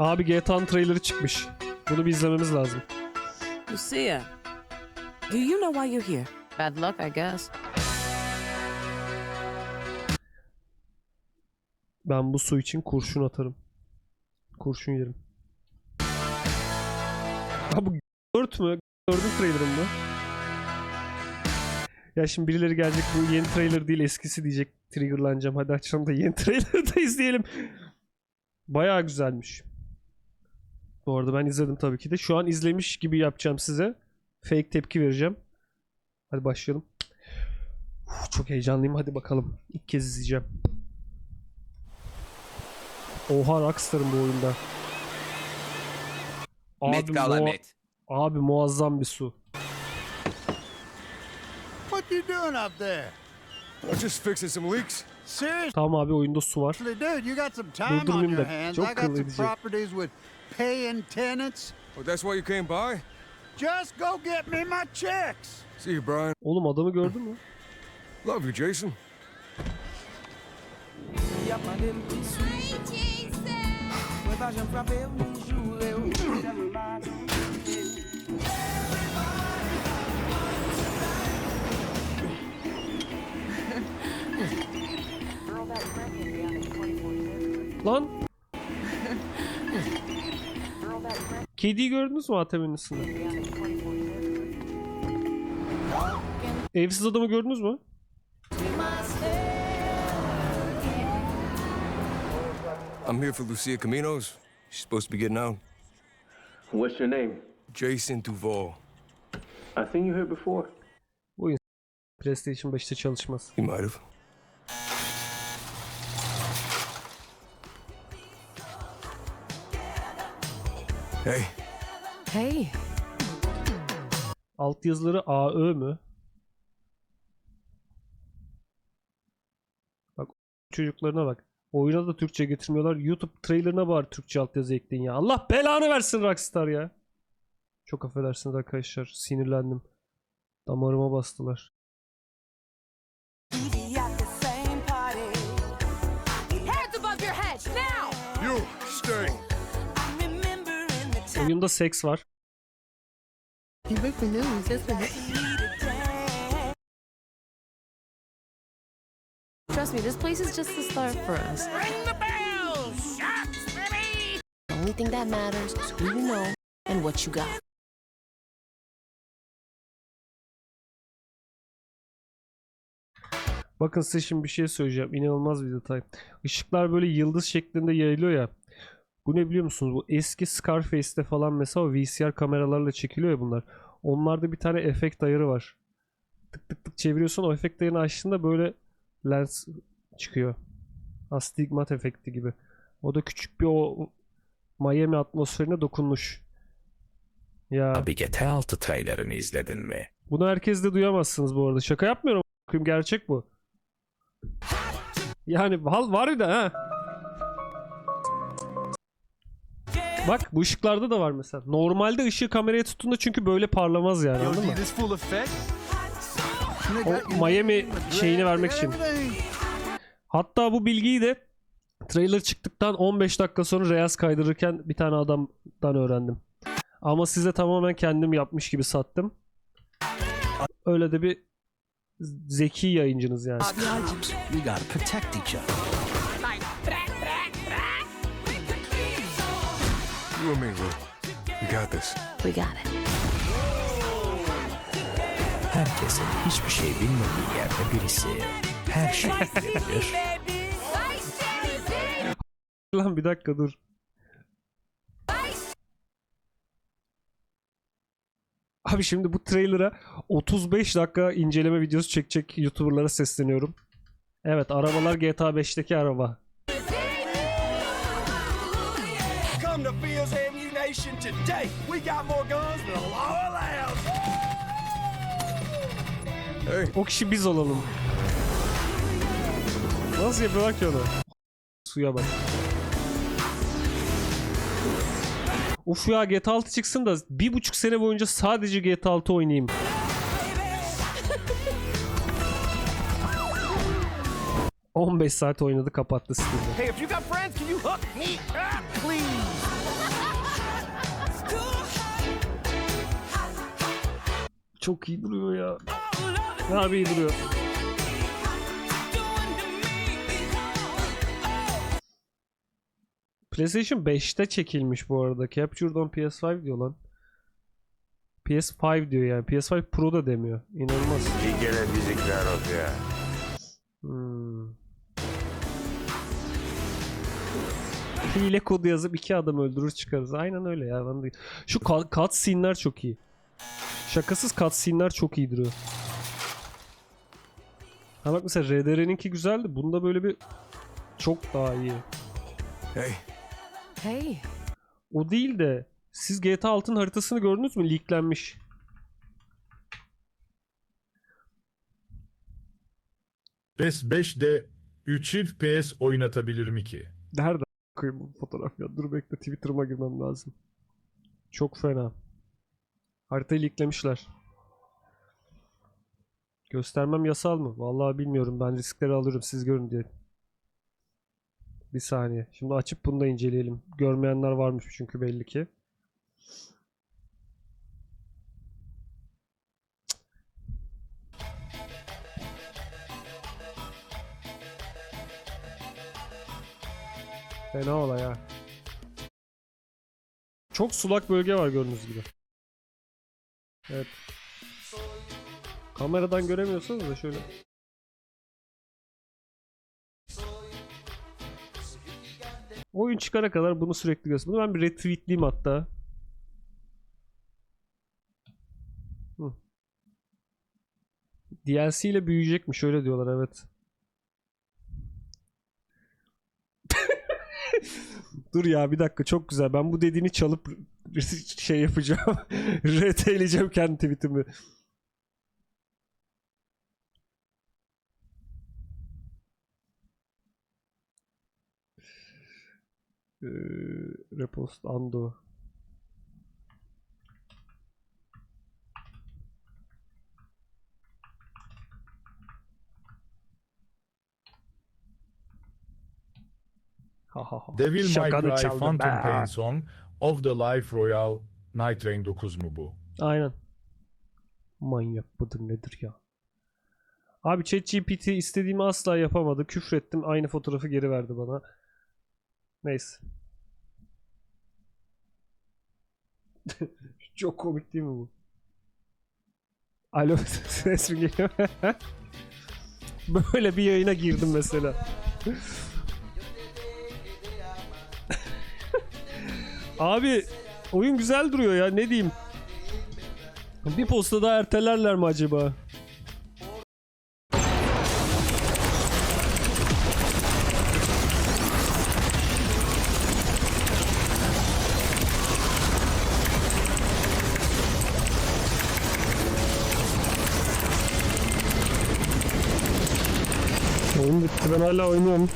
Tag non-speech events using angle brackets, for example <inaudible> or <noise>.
Abi GTA'nın trailerı çıkmış. Bunu bir izlememiz lazım. Lucia, do you know why you're here? Bad luck, I guess. Ben bu su için kurşun atarım. Kurşun yerim. Ha bu 4 mü? 4'ün trailerı mı? Ya şimdi birileri gelecek bu yeni trailer değil eskisi diyecek. Triggerlanacağım. Hadi açalım da yeni <laughs> trailer'ı da izleyelim. Bayağı güzelmiş. Bu arada ben izledim tabii ki de. Şu an izlemiş gibi yapacağım size. Fake tepki vereceğim. Hadi başlayalım. Uf, çok heyecanlıyım. Hadi bakalım. İlk kez izleyeceğim. Oha Rockstar'ın bu oyunda. Abi, Met mua- met. abi muazzam bir su. What you doing up there? I'm just fixing some leaks. Seriously, Tamam abi oyunda su var. dude, you got some time on Durdurmayayım your da hands. çok I got some kıllıcı. properties with paying tenants. Oh, that's why you came by? Just go get me my checks. See you, Brian. Oğlum adamı gördün mü? Love you, Jason. Lan. <laughs> Kediyi gördünüz mü ATM'nin üstünde? Evsiz adamı gördünüz mü? I'm here for Lucia Caminos. She's supposed to be getting out. What's your name? Jason Duval. I seen you here before. PlayStation 5'te çalışmaz. You might have. Hey, Hey, Alt yazıları AÖ mü? Bak çocuklarına bak. Oyuna da Türkçe getirmiyorlar. YouTube trailerına bari Türkçe altyazı ekleyin ya. Allah belanı versin Rockstar ya. Çok affedersiniz arkadaşlar. Sinirlendim. Damarıma bastılar. Oyunda seks var. trust me, this place is just the start for us. Ring the bell! Shots, baby! The only thing that matters is who you know and what you got. Bakın size şimdi bir şey söyleyeceğim. İnanılmaz bir detay. Işıklar böyle yıldız şeklinde yayılıyor ya. Bu ne biliyor musunuz? Bu eski Scarface'te falan mesela VCR kameralarla çekiliyor ya bunlar. Onlarda bir tane efekt ayarı var. Tık tık tık çeviriyorsun o efekt ayarını açtığında böyle lens çıkıyor. Astigmat efekti gibi. O da küçük bir o Miami atmosferine dokunmuş. Ya Bir GT6 trailerini izledin mi? bunu herkes de duyamazsınız bu arada. Şaka yapmıyorum. Gerçek bu. Yani var da ha. Bak bu ışıklarda da var mesela. Normalde ışığı kameraya tuttuğunda çünkü böyle parlamaz yani anladın mı? O Miami şeyini vermek için. Hatta bu bilgiyi de trailer çıktıktan 15 dakika sonra Reels kaydırırken bir tane adamdan öğrendim. Ama size tamamen kendim yapmış gibi sattım. Öyle de bir zeki yayıncınız yani. You and me, Lou. We got this. We got it. Herkesin hiçbir şey bilmediği yerde birisi her şeyi bilebilir. Lan bir dakika dur. Abi şimdi bu trailer'a 35 dakika inceleme videosu çekecek YouTuber'lara sesleniyorum. Evet arabalar GTA 5'teki araba. Come to Fields Ammunition today. We got more guns than the law allows. Hey, O kişi biz olalım. Nasıl yapıyorlar ki onu? Suya bak. Uf ya GTA 6 çıksın da bir buçuk sene boyunca sadece GTA 6 oynayayım. <laughs> ...15 saat oynadı kapattı Steam'de. Hey, if you got friends, can you hook me up, Çok iyi duruyor ya. Harbi iyi duruyor. PlayStation 5'te çekilmiş bu arada. Captured on PS5 diyor lan. PS5 diyor yani. PS5 Pro da demiyor. İnanılmaz. Bir gene bizikler of ya. Hmm. Hile kodu yazıp iki adam öldürür çıkarız. Aynen öyle ya. Şu ka- cutscene'ler çok iyi. Şakasız cutscene'ler çok iyi duruyor. Ha bak mesela RDR'ninki güzeldi. Bunda böyle bir çok daha iyi. Hey, Hey. O değil de siz GTA 6'nın haritasını gördünüz mü? Leaklenmiş. PES 5'de 3 FPS oynatabilir mi ki? Nerede koyayım bu fotoğraf ya? Dur bekle Twitter'ıma girmem lazım. Çok fena. Haritayı leaklemişler. Göstermem yasal mı? Vallahi bilmiyorum. Ben riskleri alırım siz görün diye. Bir saniye. Şimdi açıp bunu da inceleyelim. Görmeyenler varmış çünkü belli ki. Fena olay ha. Çok sulak bölge var gördüğünüz gibi. Evet. Kameradan göremiyorsanız da şöyle. Oyun çıkana kadar bunu sürekli göster. Bunu ben bir retweetleyeyim hatta. Hı. DLC ile büyüyecekmiş öyle diyorlar evet. <laughs> Dur ya bir dakika çok güzel. Ben bu dediğini çalıp şey yapacağım. <laughs> RT'leyeceğim kendi tweetimi. Ee, repost undo. Ha ha ha. Devil May Cry Phantom. Pain Song of the Life Royale Night Rain 9 mu bu? Aynen. Manyak mıdır nedir ya? Abi ChatGPT istediğimi asla yapamadı. Küfrettim. Aynı fotoğrafı geri verdi bana. Neyse. <laughs> Çok komik değil mi bu? Alo <laughs> ses mi geliyor? <laughs> Böyle bir yayına girdim mesela. Abi oyun güzel duruyor ya ne diyeyim. Bir posta daha ertelerler mi acaba? Oyun bitti ben hala oynuyorum.